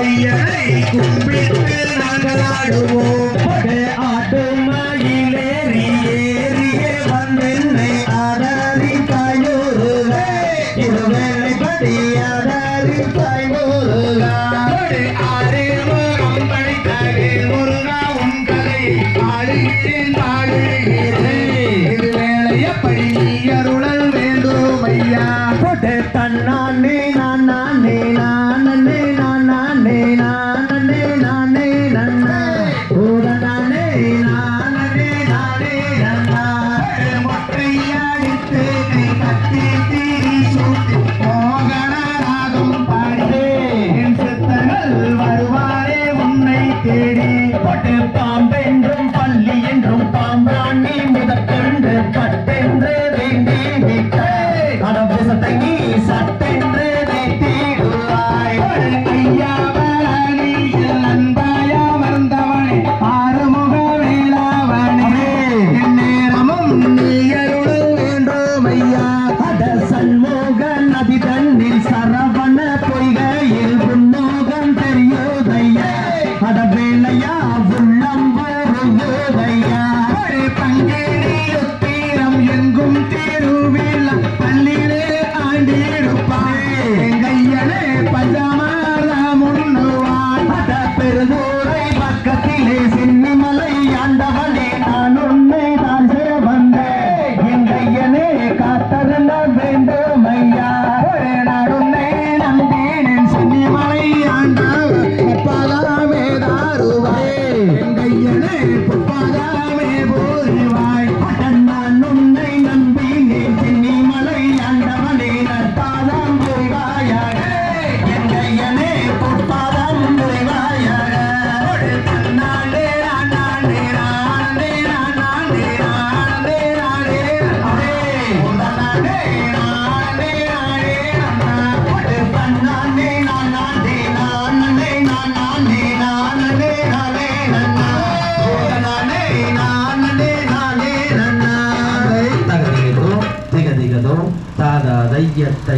ஐயரை கும்பிட்டு நாங்களாடுவோம் பகை ஆட்டு மயிலேறி ஏறியே வந்தென்னை அடரி தாயூருவே இருவேலை படி அடரி தாயூருகா ஆரேமோ அம்பளை அருளல் வேண்டும் ஐயா கொடை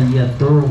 bariyatong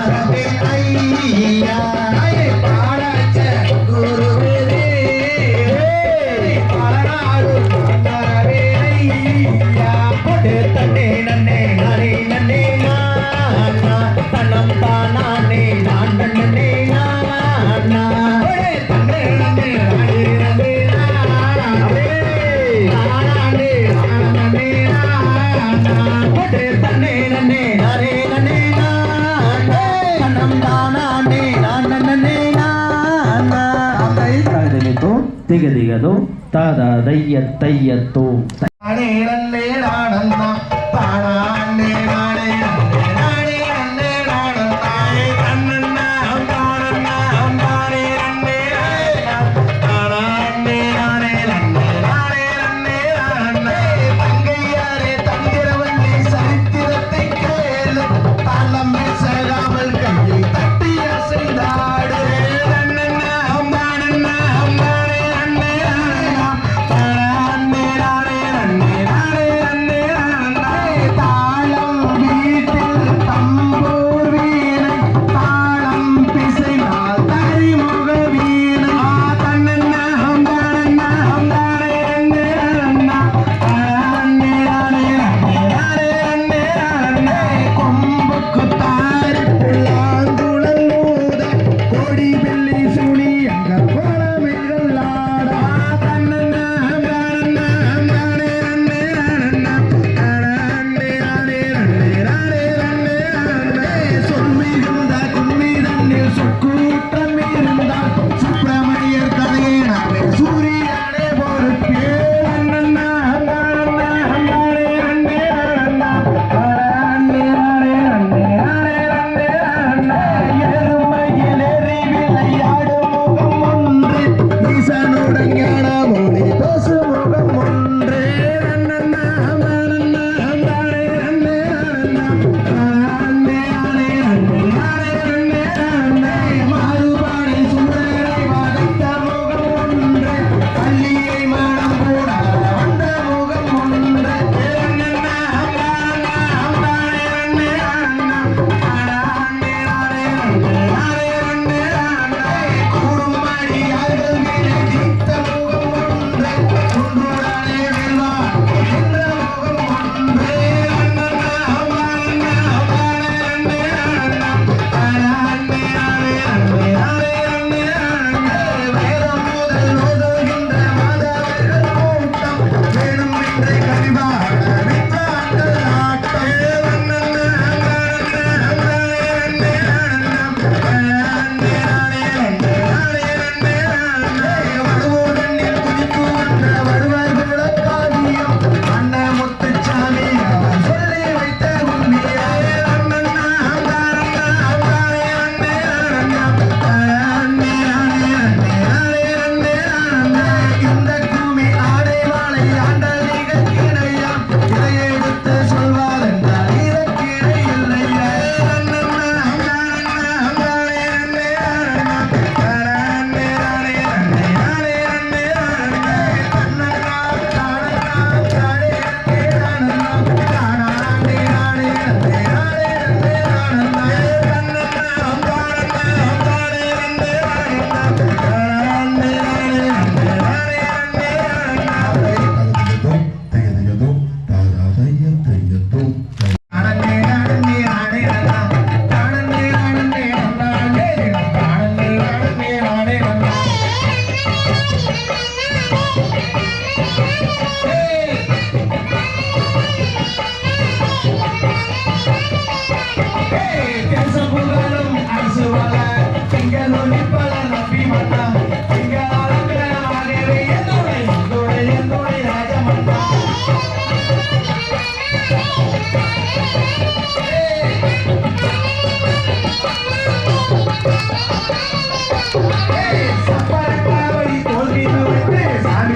はい ละเอียดตะเอียดตูต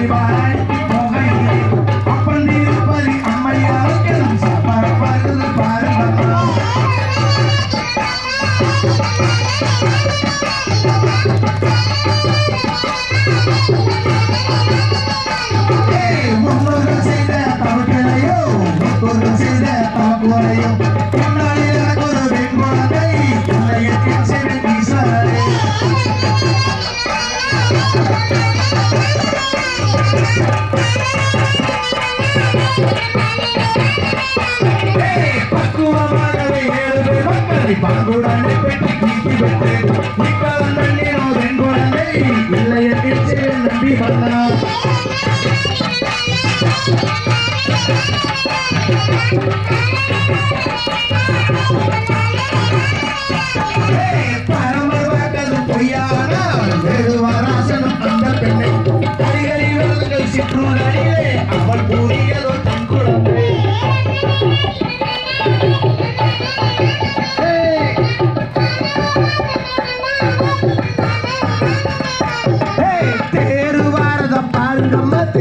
Bye.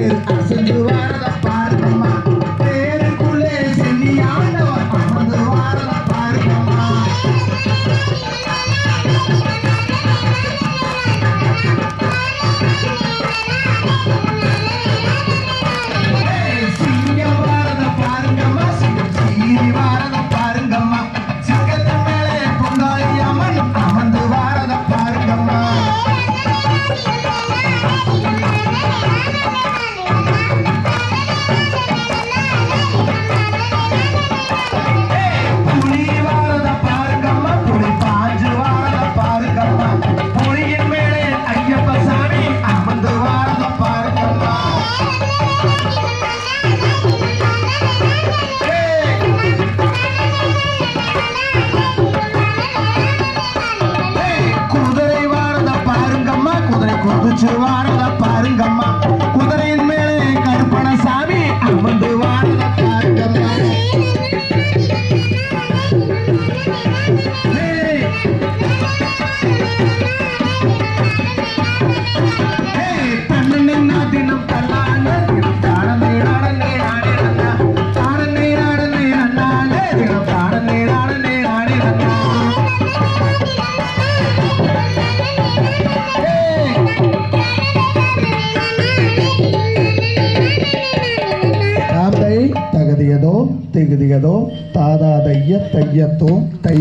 பாருங்கம்மா தேர் திகுதியதோ தாதாதைய தையத்தோ தை.